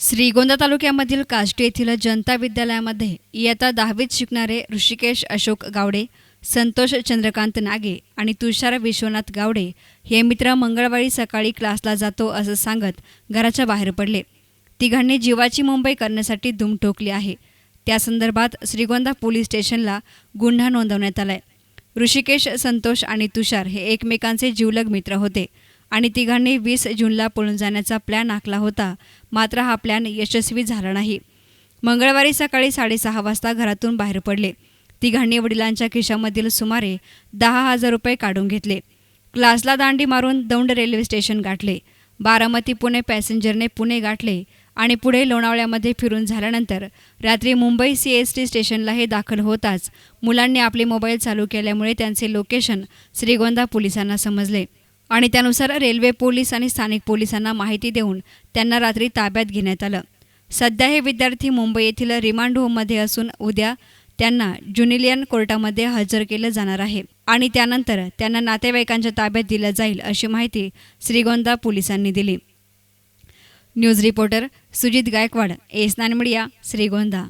श्रीगोंदा तालुक्यामधील काष्टी येथील जनता विद्यालयामध्ये इयत्ता दहावीत शिकणारे ऋषिकेश अशोक गावडे संतोष चंद्रकांत नागे आणि तुषार विश्वनाथ गावडे हे मित्र मंगळवारी सकाळी क्लासला जातो असं सांगत घराच्या बाहेर पडले. तिघांनी जीवाची मुंबई करण्यासाठी धूम ठोकली आहे. त्या संदर्भात श्रीगोंदा पोलीस स्टेशनला गुन्हा नोंदवण्यात आलाय. ऋषिकेश संतोष आणि तुषार हे एकमेकांचे जिवलग मित्र होते. आणि तिघांनी वीस जूनला पळून जाण्याचा प्लॅन आखला होता. मात्र हा प्लॅन यशस्वी झाला नाही. मंगळवारी सकाळी साडेसहा वाजता घरातून बाहेर पडले. तिघांनी वडिलांच्या खिशामधील सुमारे दहा हजार रुपये काढून घेतले. क्लासला दांडी मारून दौंड रेल्वे स्टेशन गाठले. बारामती पुणे पॅसेंजरने पुणे गाठले आणि पुढे लोणावळ्यामध्ये फिरून झाल्यानंतर रात्री मुंबई सी एस टी स्टेशनला हे दाखल होताच मुलांनी आपले मोबाईल चालू केल्यामुळे त्यांचे लोकेशन श्रीगोंदा पोलिसांना समजले. आणि त्यानुसार रेल्वे पोलीस आणि स्थानिक पोलिसांना माहिती देऊन त्यांना रात्री ताब्यात घेण्यात आलं. सध्या हे विद्यार्थी मुंबई येथील रिमांड होममध्ये असून उद्या त्यांना ज्युनिलियन कोर्टामध्ये हजर केलं जाणार आहे आणि त्यानंतर त्यांना नातेवाईकांच्या ताब्यात दिलं जाईल अशी माहिती श्रीगोंदा पोलिसांनी दिली. न्यूज रिपोर्टर सुजित गायकवाड एस नान मीडिया श्रीगोंदा.